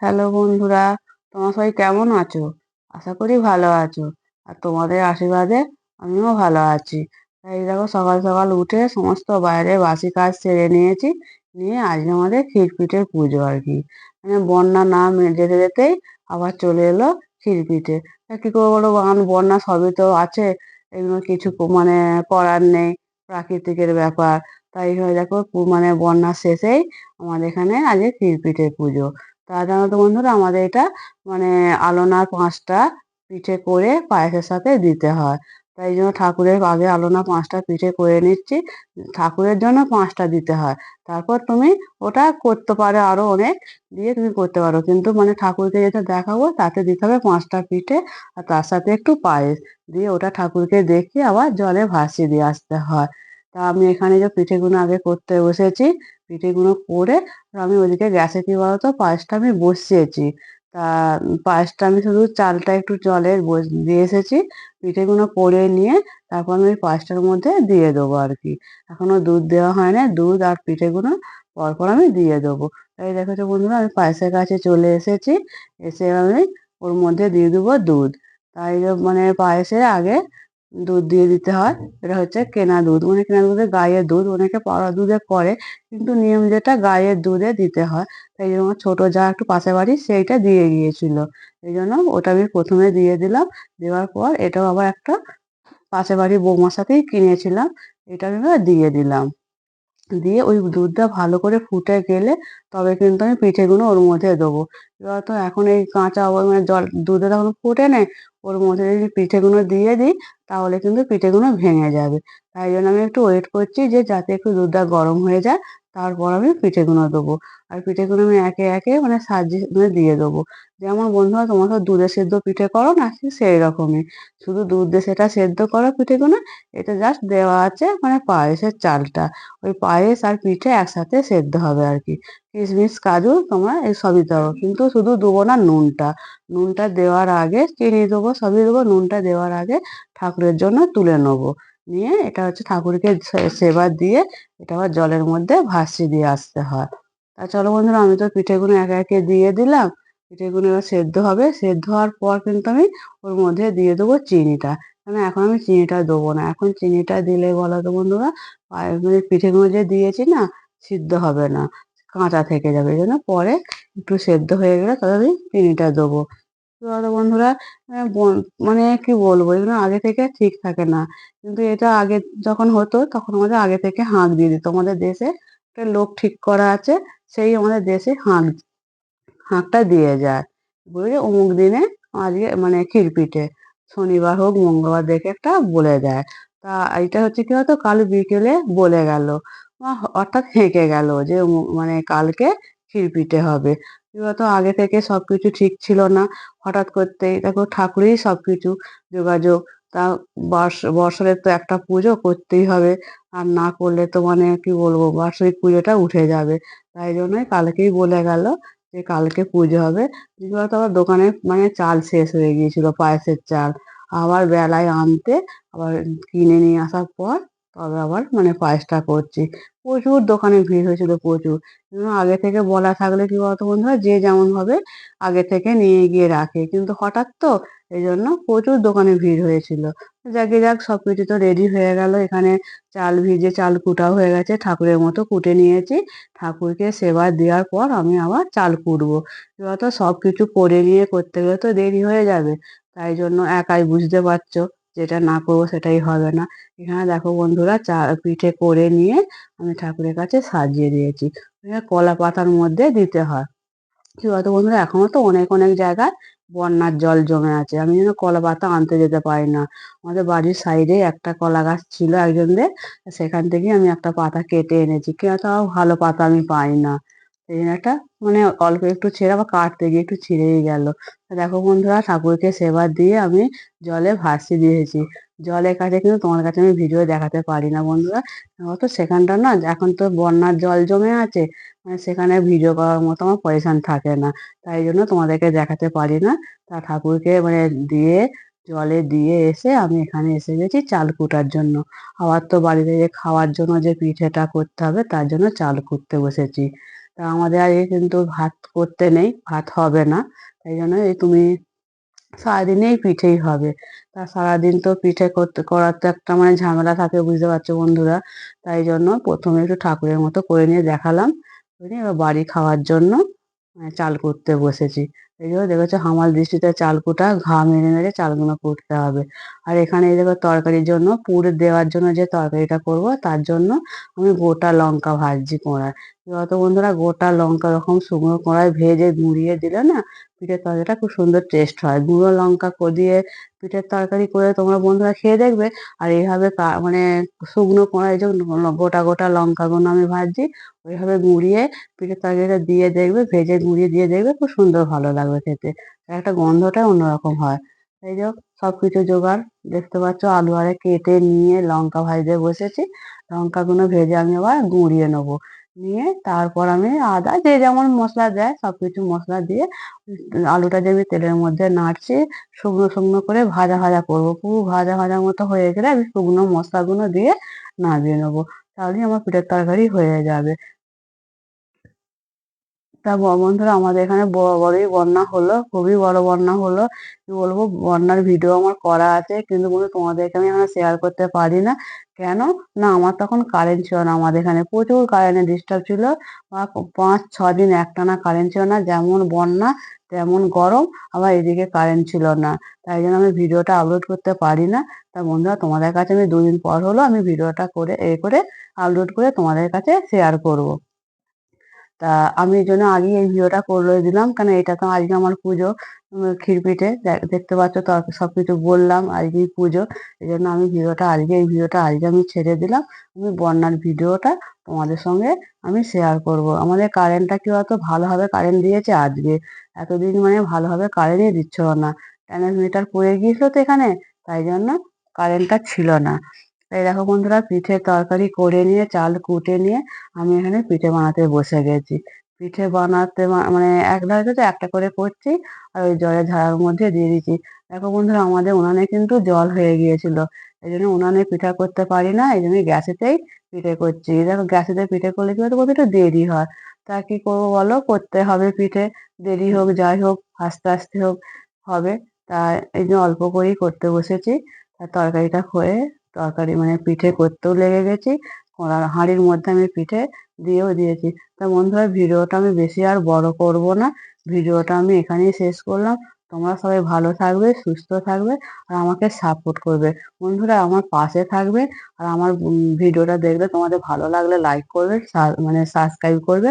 Hello বন্ধুরা, তোমরা সবাই কেমন আছো? আশা করি ভালো আছো। আর তোমাদের আশীর্বাদে আমিও ভালো আছি। তাই দেখো, সকাল সকাল উঠে সমস্ত বাইরে বাসি কাজ সেরে নিয়েছি। নিয়ে আজকে আমাদের ক্ষীরপিঠের পুজো আর কি। মানে বন্যা না যেতে যেতেই আবার চলে এলো ক্ষীরপিঠে তা কি করে বলো? বাগান বন্যা সবই তো আছে। এগুলো কিছু মানে করার নেই, প্রাকৃতিকের ব্যাপার। তাই হয়ে দেখো মানে বন্যা শেষেই আমাদের এখানে আজকে ক্ষীরপিঠের পুজো। তা জানো তো বন্ধুরা আমাদের এটা মানে আলনার পাঁচটা পিঠে করে পায়েসের সাথে দিতে হয়। তাই জন্য ঠাকুরের আগে আলনা পাঁচটা পিঠে করে নিচ্ছি। ঠাকুরের জন্য পাঁচটা দিতে হয়। তারপর তুমি ওটা করতে পারো আরও অনেক দিয়ে তুমি করতে পারো। কিন্তু মানে ঠাকুরকে যেটা দেখাবো তাতে দিতে হবে পাঁচটা পিঠে আর তার সাথে একটু পায়েস। দিয়ে ওটা ঠাকুরকে দেখিয়ে আবার জলে ভাসিয়ে দিয়ে আসতে হয়। তা আমি এখানে যে পিঠেগুলো আগে করতে বসেছি, পিঠেগুলো করে আমি ওদিকে গ্যাসে কি বলতো? পায়েসটা আমি বসিয়েছি। তা পায়েসটা আমি শুধু চালটা একটু জলে দিয়ে এসেছি, পিঠেগুলো করে নিয়ে তারপর আমি ওই পায়েসটার মধ্যে দিয়ে দেবো আর কি। এখনও দুধ দেওয়া হয় না, দুধ আর পিঠেগুলো পরপর আমি দিয়ে দেবো। তাই দেখেছ বন্ধুরা, আমি পায়েসের কাছে চলে এসেছি, এসে আমি ওর মধ্যে দিয়ে দেবো দুধ। তাই মানে পায়েসের আগে দুধ দিয়ে দিতে হয়। এটা হচ্ছে কেনা দুধ। মানে কেনা দুধে গায়ের দুধ অনেকে পাড়া দুধে করে, কিন্তু নিয়ম যেটা গায়ের দুধে দিতে হয়। তাই জন্য আমার ছোট যা একটু পাশে বাড়ি, সেইটা দিয়ে গিয়েছিল। এই জন্য ওটা আমি প্রথমে দিয়ে দিলাম। দেওয়ার পর এটাও আবার একটা পাশে বাড়ি বৌমার সাথেই কিনেছিলাম। এটা আমি দিয়ে দিলাম। দিয়ে ওই দুধটা ভালো করে ফুটে গেলে তবে কিন্তু আমি পিঠেগুলো ওর মধ্যে দেবো। এবার তো এখন এই কাঁচা মানে জল দুধে তখন ফুটে নেয়, ওর মধ্যে যদি পিঠেগুলো দিয়ে দিই, তাহলে কিন্তু পিঠেগুলো ভেঙে যাবে। তাই জন্য আমি একটু ওয়েট করছি যে যাতে একটু দুধটা গরম হয়ে যায় তারপর আমি পিঠেগুলো দেবো। আর পিঠেগুলো আমি একে একে মানে সাজিয়ে মানে দিয়ে দেবো। যেমন বন্ধুরা, তোমরা তো দুধে সেদ্ধ পিঠে করো না সেই রকমই শুধু দুধ দিয়ে সেটা সেদ্ধ করো পিঠেগুলো এটা জাস্ট দেওয়া আছে মানে পায়েসের চালটা। ওই পায়েস আর পিঠে একসাথে সেদ্ধ হবে আর কি। কিশমিশ, কাজু, তোমরা এই সবই দেবো কিন্তু শুধু দেবো না নুনটা। নুনটা দেওয়ার আগে চিনি দেবো, সবই দেবো। নুনটা দেওয়ার আগে ঠাকুরের জন্য তুলে নেব। নিয়ে এটা হচ্ছে ঠাকুরকে সেবা দিয়ে এটা আবার জলের মধ্যে ভাসিয়ে দিয়ে আসতে হয়। তা চলো বন্ধুরা, আমি তো পিঠেগুলো একে একে দিয়ে দিলাম। পিঠেগুলো এবার সেদ্ধ হবে। সেদ্ধ হওয়ার পর কিন্তু আমি ওর মধ্যে দিয়ে দেবো চিনিটা। মানে এখন আমি চিনিটা দেবো না। এখন চিনিটা দিলে বলো তো বন্ধুরা মানে পিঠেগুলো যে দিয়েছি না, সিদ্ধ হবে না। কাঁচা থেকে যাবে। এই জন্য পরে একটু সেদ্ধ হয়ে গেলে আমি চিনিটা দেবো। তো বন্ধুরা বন- মানে কি বলব, এগুলো আগে থেকে ঠিক থাকে না। কিন্তু এটা আগে যখন হতো, তখন আমাদের আগে থেকে হাঁক দিয়ে দিত। আমাদের দেশে একটা লোক ঠিক করা আছে, সেই আমাদের দেশে হাঁক, হাঁকটা দিয়ে যায়। বুঝলি? অমুক দিনে আজকে মানে ক্ষীরপিঠে শনিবার হোক, মঙ্গলবার দেখে একটা বলে দেয় তা এটা হচ্ছে কি হতো কাল বিকেলে বলে গেল অর্থাৎ হেঁকে গেল যে মানে কালকে ক্ষীরপিঠে হবে। এবার তো আগে থেকে সবকিছু ঠিক ছিল না। হঠাৎ করতেই দেখো ঠাকুরেই সবকিছু যোগাযোগ। তা বর্ষ বৎসরের তো একটা পুজো করতেই হবে। আর না করলে তো মানে কি বলব, বার্ষিক পুজোটা উঠে যাবে। তাই জন্যই কালকেই বলে গেল যে কালকে পুজো হবে। দ্বিতীয়ত আবার দোকানে মানে চাল শেষ হয়ে গিয়েছিল, পায়েসের চাল। আবার বেলায় আনতে আবার কিনে নিয়ে আসার পর তবে আবার মানে পায়েসটা করছি। প্রচুর দোকানে ভিড় হয়েছিল প্রচুর। আগে থেকে বলা থাকলে কি বলতো বন্ধুরা, যে যেমন ভাবে আগে থেকে নিয়ে গিয়ে রাখে। কিন্তু হঠাৎ তো এই জন্য প্রচুর দোকানে ভিড় হয়েছিল। যাকে যাক সব কিছু তো রেডি হয়ে গেল। এখানে চাল ভিজে চাল কুটাও হয়ে গেছে। ঠাকুরের মতো কুটে নিয়েছি। ঠাকুরকে সেবা দেওয়ার পর আমি আবার চাল কুটবো। এবার তো সবকিছু করে নিয়ে করতে গেলে তো দেরি হয়ে যাবে। তাই জন্য একাই বুঝতে পারছ। যেটা না করব সেটাই হবে না। এখানে দেখো বন্ধুরা, চা, পিঠে করে নিয়ে আমি ঠাকুরের কাছে সাজিয়ে দিয়েছি। কলা পাতার মধ্যে দিতে হয়। কি বলতো বন্ধুরা, এখনও তো অনেক অনেক জায়গায় বন্যার জল জমে আছে। আমি যেন কলা পাতা আনতে যেতে পারি না। আমাদের বাড়ির সাইডে একটা কলা গাছ ছিল একজনদের, সেখান থেকে আমি একটা পাতা কেটে এনেছি। কেন তাও ভালো পাতা আমি পাই না। সেই জন্য একটা মানে অল্প একটু ছেঁড়া বা কাটতে গিয়ে একটু ছিঁড়েই গেল। দেখো বন্ধুরা, ঠাকুরকে সেবা দিয়ে আমি জলে ভাসিয়ে দিয়েছি। জলের কাছে কিন্তু তোমার কাছে আমি ভিডিও দেখাতে পারি না বন্ধুরা। অত সেখানটা না, এখন তো বন্যার জল জমে আছে মানে সেখানে ভিডিও করার মতো আমার পজিশন থাকে না। তাই জন্য তোমাদেরকে দেখাতে পারি না। তা ঠাকুরকে মানে দিয়ে, জলে দিয়ে এসে আমি এখানে এসে গেছি চাল কুটার জন্য। আবার তো বাড়িতে যে খাওয়ার জন্য যে পিঠেটা করতে হবে, তার জন্য চাল কুটতে বসেছি। তা আমাদের আজকে কিন্তু ভাত করতে নেই, ভাত হবে না। তাই জন্য এই তুমি সারাদিনেই পিঠেই হবে। তা সারাদিন তো পিঠে করতে, করার তো একটা মানে ঝামেলা থাকে, বুঝতে পারছ বন্ধুরা? তাই জন্য প্রথমে একটু ঠাকুরের মতো করে নিয়ে দেখালাম। এবার বাড়ি খাওয়ার জন্য মানে চাল করতে বসেছি। এই জন্য দেখেছ, হামাল দৃষ্টিতে চাল কুটা ঘা মেরে মেরে চালগুলো কুটতে হবে। আর এখানে এই দেখো তরকারির জন্য, পুর দেওয়ার জন্য যে তরকারিটা করব, তার জন্য আমি গোটা লঙ্কা ভাজছি কোড়ায়। যত বন্ধুরা, গোটা লঙ্কা এরকম শুকনো কড়ায় ভেজে গুঁড়িয়ে দিলে না পিঠের তরকারিটা খুব সুন্দর টেস্ট হয়। গুঁড়ো লঙ্কা ক- দিয়ে পিঠের তরকারি করে তোমরা বন্ধুরা খেয়ে দেখবে। আর এইভাবে মানে শুকনো কড়াই যে গোটা গোটা লঙ্কাগুলো আমি ভাজছি, ওইভাবে গুঁড়িয়ে পিঠের তরকারিটা দিয়ে দেখবে, ভেজে গুঁড়িয়ে দিয়ে দেখবে, খুব সুন্দর ভালো লাগবে খেতে। একটা গন্ধটা অন্যরকম হয়। এই যে সব কিছু জোগাড়, দেখতে পাচ্ছ আলু আরে কেটে নিয়ে লঙ্কা ভাজতে বসেছি। লঙ্কাগুলো ভেজে আমি আবার গুঁড়িয়ে নেব। নিয়ে তারপর আমি আদা, যে যেমন মশলা দেয় সব কিছু মশলা দিয়ে আলুটা যে আমি তেলের মধ্যে নাড়ছি, শুকনো শুকনো করে ভাজা ভাজা করব। পুরো ভাজা ভাজা মতো হয়ে গেলে আমি শুকনো মশলাগুলো দিয়ে নামিয়ে নেব। তাহলেই আমার পিঠের তরকারি হয়ে যাবে। তা বন্ধুরা, আমাদের এখানে বড় বড়ই বন্যা হলো, খুবই বড় বন্যা হলো। কি বলব, বন্যার ভিডিও আমার করা আছে, কিন্তু বন্ধু তোমাদেরকে আমি এখানে শেয়ার করতে পারি না। কেন? না, আমার তখন কারেন্ট ছিল না আমাদের এখানে। প্রচুর কারেন্টের ডিস্টার্ব ছিল। পাঁচ ছ দিন একটানা কারেন্ট ছিল না। যেমন বন্যা, তেমন গরম, আবার এদিকে কারেন্ট ছিল না। তাই জন্য আমি ভিডিওটা আপলোড করতে পারি না। তা বন্ধুরা, তোমাদের কাছে আমি দুদিন পর হলো আমি ভিডিওটা করে, এ করে আপলোড করে তোমাদের কাছে শেয়ার করব। তা আমি এই জন্য আগেই এই ভিডিওটা করে দিলাম। কারণ এটা তো আজকে আমার পুজো। দে- দেখতে পাচ্ছ তো, সবকিছু বললাম, আজকেই পুজো। এই জন্য আমি ভিডিওটা আজকে, এই ভিডিওটা আজকে আমি ছেড়ে দিলাম। আমি বন্যার ভিডিওটা তোমাদের সঙ্গে আমি শেয়ার করব। আমাদের কারেন্টটা কি বলতো? ভালোভাবে কারেন্ট দিয়েছে আজকে। এতদিন মানে ভালোভাবে কারেন্টই দিচ্ছিল না। ট্রান্সমিটার পড়ে গিয়েছিল তো এখানে। তাই জন্য কারেন্টটা ছিল না। এই দেখো বন্ধুরা পিঠের তরকারি করে নিয়ে, চাল কুটে নিয়ে আমি এখানে পিঠে বানাতে বসে গেছি। পিঠে বানাতে মানে এক ধারে তো একটা করে করছি আর ওই জলের ঝাড়ার মধ্যে দিয়ে দিচ্ছি দেখো বন্ধুরা, আমাদের উনানে কিন্তু জল হয়ে গিয়েছিল। এই জন্য উনানে পিঠা করতে পারি না, এই জন্য গ্যাসেতেই পিঠে করছি। দেখো গ্যাসেতে পিঠে করলে কি বলতো একটু দেরি হয়। তা কি করব বলো, করতে হবে পিঠে। দেরি হোক, যাই হোক, আস্তে আস্তে হোক, হবে। তা এই জন্য অল্প করেই করতে বসেছি। আর তরকারিটা হয়ে তরকারি মানে পিঠে করতেও লেগে গেছি, কড়ার হাঁড়ির মধ্যে আমি পিঠে দিয়েও দিয়েছি। তা বন্ধুরা, ভিডিওটা আমি বেশি আর বড় করব না, ভিডিওটা আমি এখানেই শেষ করলাম। তোমরা সবাই ভালো থাকবে, সুস্থ থাকবে আর আমাকে সাপোর্ট করবে। বন্ধুরা, আমার পাশে থাকবে আর আমার ভিডিওটা দেখলে তোমাদের ভালো লাগলে লাইক করবে মানে সাবস্ক্রাইব করবে।